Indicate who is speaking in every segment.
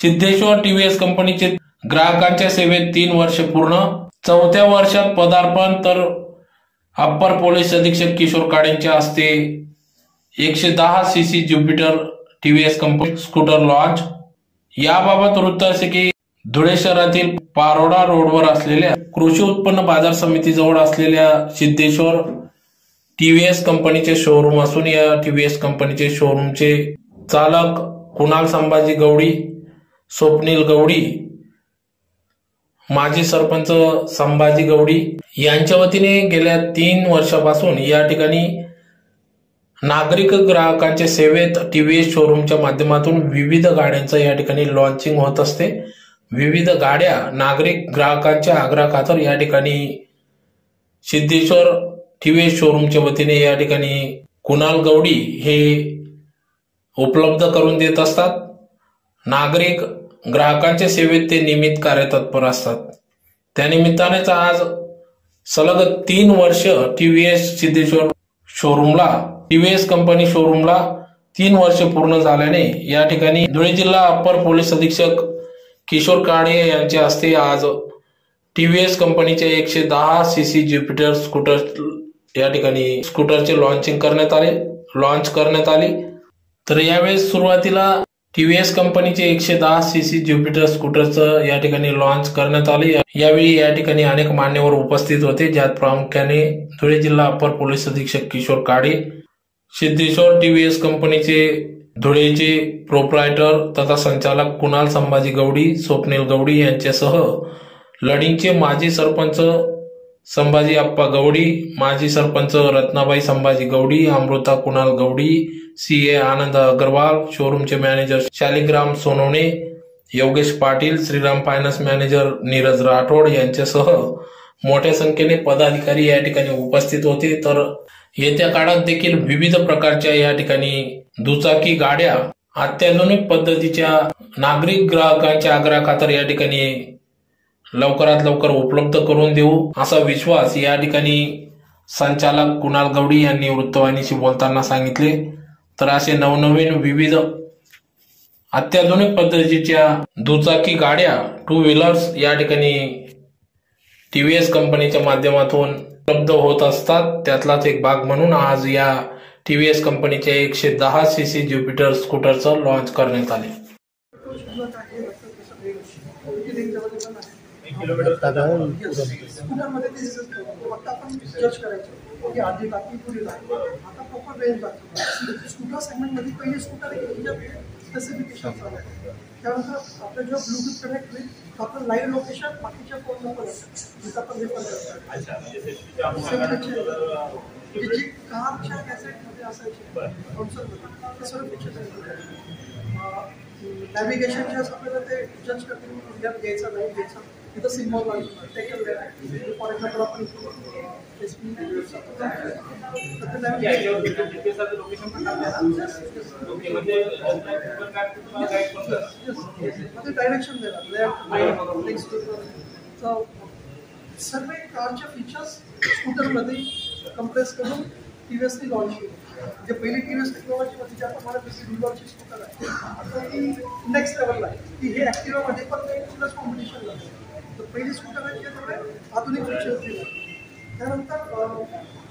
Speaker 1: Siddheshwar TVS कंपनीचे ग्राहकांच्या सेवेत तीन वर्ष पूर्ण. चौथ्या वर्षात पदार्पण तर अप्पर पोलीस अधीक्षक किशोर काडेंच्या हस्ते एकशे दहा C C Jupiter TVS company scooter launch याबाबत वृत्त असे की धुळे शहरातील पारोडा रोडवर असलेल्या कृषी उत्पन्न बाजार समितीजवळ असलेल्या सिद्धेश्वर टीव्हीएस कंपनीचे शोरूम असून या टीव्हीएस कंपनीचे शोरूमचे चालक कुणाल संभाजी गवडी स्वप्नील गवडी माजी सरपंच संभाजी गवडी यांच्या वतीने गेल्या तीन वर्षापासून या ठिकाणी नागरिक ग्राहकांच्या सेवेत टी व्ही एस शोरूमच्या माध्यमातून विविध गाड्यांचं या ठिकाणी लॉन्चिंग होत असते. विविध गाड्या नागरिक ग्राहकांच्या आग्रहाखातर या ठिकाणी सिद्धेश्वर टी व्ही एस शोरूमच्या वतीने या ठिकाणी कुणाल गवडी हे उपलब्ध करून देत असतात. नागरिक ग्राहकांच्या सेवेत ते नियमित कार्यतत्पर असतात. त्यानिमित्तानेच आज सलग तीन वर्ष टीव्हीएस सिद्धेश्वर शोरूमला टीव्हीएस कंपनी शोरूमला तीन वर्ष पूर्ण झाल्याने या ठिकाणी धुळे जिल्हा अप्पर पोलीस अधीक्षक किशोर काणे यांच्या हस्ते आज टीव्हीएस कंपनीच्या एकशे दहा सी सी ज्युपिटर स्कूटर या ठिकाणी स्कूटरचे लॉन्चिंग करण्यात आले लॉन्च करण्यात आली. तर यावेळेस सुरुवातीला टीव्हीएस कंपनीचे एकशे दहा सी सी ज्युपिटर स्कूटरचं या ठिकाणी लॉन्च करण्यात आले. यावेळी या ठिकाणी अनेक मान्यवर उपस्थित होते ज्यात प्रामुख्याने धुळे जिल्हा अप्पर पोलीस अधीक्षक किशोर काळे सिद्धेश्वर टीव्हीएस कंपनीचे धुळेचे प्रोप्रायटर तथा संचालक कुणाल संभाजी गवडी स्वप्नील गवडी यांच्यासह लडिंगचे माजी सरपंच संभाजी अप्पा गवडी माजी sarpanch Ratnabai Sambhaji Gawdi Amruta Kunal Gawdi C A Anand Agarwal शोरूमचे manager Shaligram Sonawane Yogesh Patil Shriram finance manager Neeraj Rathod यांच्यासह मोठ्या संख्येने पदाधिकारी या ठिकाणी उपस्थित होते. तर येत्या काळात देखील विविध प्रकारच्या या ठिकाणी दुचाकी गाड्या अत्याधुनिक पद्धतीच्या नागरिक ग्राहकांच्या आग्रहाखातर या ठिकाणी लवकरात लवकर उपलब्ध करून देऊ असा विश्वास या ठिकाणी संचालक कुणाल गवडी यांनी वृत्तवाहिनीशी बोलताना सांगितले. तर असे नवनवीन विविध अत्याधुनिक पद्धतीच्या दुचाकी गाड्या टू व्हीलर्स या ठिकाणी टी व्ही एस कंपनीच्या माध्यमातून उपलब्ध होत असतात. त्यातलाच एक भाग म्हणून आज या टी व्ही एस कंपनीच्या एकशे दहा सी सी ज्युपिटर स्कूटरचं लॉन्च करण्यात आले
Speaker 2: स्कूटरमध्ये ते फक्त आपण जज करायचं की आधी टाकी पुढे लागते आता प्रॉपर रेंज लागतो स्कूटर सेगमेंटमध्ये पहिले स्कूटर आहे स्पेसिफिकेशन त्यानंतर आपलं जेव्हा ब्लूटूथ कनेक्ट होईल आपलं लाईव्ह लोकेशन बाकीच्या फोन नंबर जिथं आपण रेफर करतो. म्हणजे जी कारच्या कॅसेटमध्ये असायचे ते सर्व फीचर्स नॅव्हिगेशन जे असं आपल्याला ते जज करतील घ्यायचं नाही घ्यायचं. तिथं सिम्बॉल फॉर एक्झाम्पल आपण डायरेक्शन देणार सर्व कारच्या फीचर्स स्कूटरमध्ये कम्प्रेस करून टी व्ही एसनी लॉन्च केली जे पहिली टी व्ही एस टेक्नॉलॉजी होती ज्या प्रमाणे रिव्हॉल्वची स्कूटर आहे आता ती नेक्स्ट लेवलला आहे की हे ॲक्टिवामध्ये पण ते प्लस कॉम्पिटिशन लागते पहिली स्कूटर थोडे आधुनिक फीचर्स दिले त्यानंतर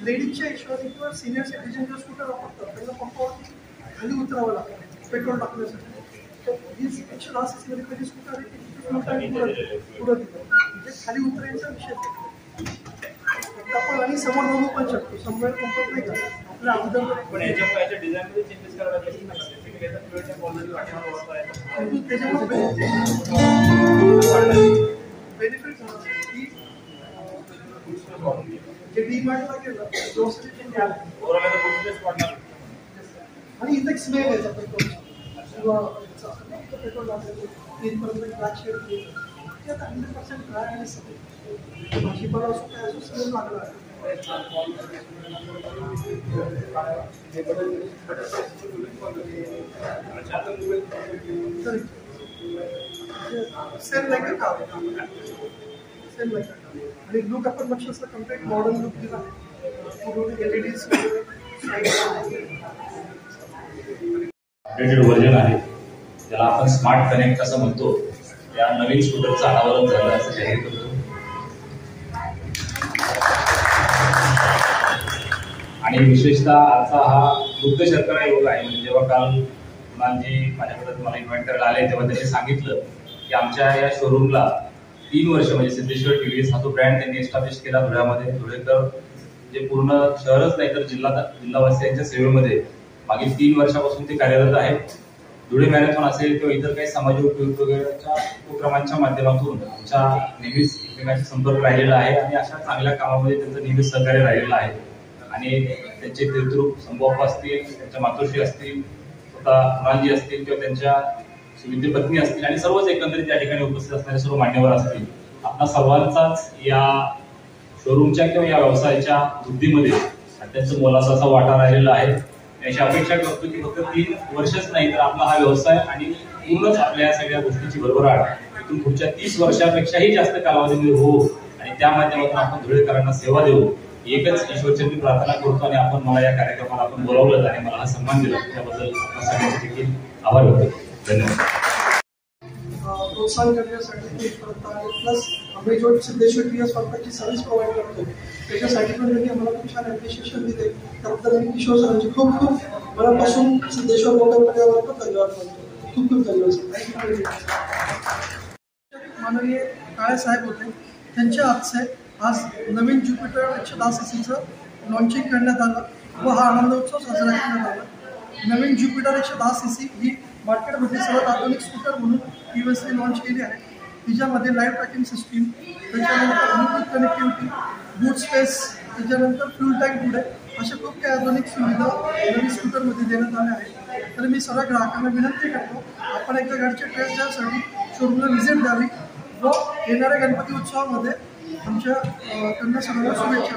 Speaker 2: लेडीजच्या हिशोबाने किंवा सिनियर सिटीजन जे स्कूटर वापरतात. त्यांना पंपावरती खाली उतरावं लागतं पेट्रोल टाकण्यासाठी. तर ही एकशे दहा सीसीमध्ये पहिली स्कूटर आहे की पुढं दिलं. म्हणजे खाली उतरायचा विषय आपण आणि समोर बघू पण शकतो. समोर पंपात नाही का आपल्या अगोदर
Speaker 3: पण benefits are these. ये बी पार्ट
Speaker 2: का क्या दोस्त के क्या और अगर कुछ भी
Speaker 3: स्पॉट ना hani it's explained
Speaker 2: as a petrol you are it's a petrol in percent crash share किया था 100% crash है सब बाकी पर उसको ऐसा समझ में आ रहा है अच्छा तो same like a car same like a car आणि लुक आपण बघू शकतो कंप्लीट मॉडर्न लुक दिला पूर्ण L E D
Speaker 4: updated version आहे. ज्याला आपण स्मार्ट कनेक्ट असं म्हणतो. या नवीन स्कूटरचं अनावरण झालं असं जाहीर करतो. आणि विशेषतः आजचा हा वृद्ध शर्करा योग आहे. म्हणजे जेव्हा काल कुणालजी माझ्याकडे मला इन्व्हाइट करायला आले तेव्हा त्यांनी सांगितलं की आमच्या या शोरूमला तीन वर्ष म्हणजे सिद्धेश्वर टीव्हीएस हा जो ब्रँड त्यांनी एस्टॅब्लिश केला धुळ्यामध्ये. धुळेकर जे पूर्ण शहरच नाही तर जिल्हा जिल्हावासियांच्या सेवेमध्ये मागील तीन वर्षापासून ते कार्यरत आहेत. धुळे मॅरेथॉन असेल किंवा इतर काही सामाजिक उपक्रमांच्या उपक्रमांच्या माध्यमातून आमच्या नेहमीच एकमेकांचा संपर्क राहिलेला आहे आणि अशा चांगल्या कामामध्ये त्यांचं नेहमीच सहकार्य राहिलेलं आहे. आणि त्यांचे तीर्थरूप संभोप असतील त्यांच्या मातोश्री असतील स्वतः कुणालजी असतील किंवा त्यांच्या सुविद्य म्हणजे पत्नी असतील आणि सर्वच एकंदरीत या ठिकाणी उपस्थित असणारे सर्व मान्यवर असतील आपला सर्वांचाच या शोरूमच्या किंवा या व्यवसायाच्या वृद्धीमध्ये त्यांचा मोलाचा असा वाटा राहिलेला आहे. अशी अपेक्षा करतो की फक्त तीन वर्षच नाही तर आपला हा व्यवसाय आणि पूर्णच आपल्या या सगळ्या गोष्टीची भरभराट इथून पुढच्या तीस वर्षापेक्षाही जास्त कालावधीमध्ये हो आणि त्या माध्यमातून आपण धुळेकरांना सेवा देऊ. एकच ईश्वरचंदी प्रार्थना करतो आणि आपण मला या कार्यक्रमाला आपण बोलावलं आणि मला हा सन्मान दिला. त्याबद्दल आपल्या सगळ्यांचे देखील आभार व्यक्त धन्यवाद.
Speaker 2: प्रोत्साहन करण्यासाठी ते करत आहे प्लस आम्ही जो सिद्धेश्वर टी एस वापराची सर्व्हिस प्रोव्हाइड करतो त्याच्यासाठी पण त्यांनी आम्हाला खूप छान ॲप्रिशिएशन दिले. त्याबद्दल मी किशोर सरांचे खूप खूप मनापासून सिद्धेश्वर मोटर पर्यावरण खूप धन्यवाद मानतो. खूप खूप धन्यवाद सर. थँक्यू माननीय काळे साहेब होते त्यांच्या हातचे आज नवीन ज्युपिटर एकशे दहा सीसीचं लॉन्चिंग करण्यात आलं व हा आनंदोत्सव साजरा करण्यात आला. नवीन ज्युपिटर एकशे दहा सी सी ही मार्केटमध्ये सर्वात आधुनिक स्कूटर म्हणून टी व्ही एसने लॉन्च केली आहे. तिच्यामध्ये लाईव्ह ट्रॅकिंग सिस्टीम त्याच्यानंतर ब्लूटूथ कनेक्टिव्हिटी बूट स्पेस त्याच्यानंतर फ्यूल टँक पुढे अशा खूप काही आधुनिक सुविधा नवीन स्कूटरमध्ये देण्यात आल्या आहेत. तर मी सर्व ग्राहकांना विनंती करतो आपण एकदा गाडीचे टेस्ट द्यासाठी शोरूमला व्हिजिट द्यावी व येणाऱ्या गणपती उत्सवामध्ये आमच्या त्यांना सर्वांना शुभेच्छा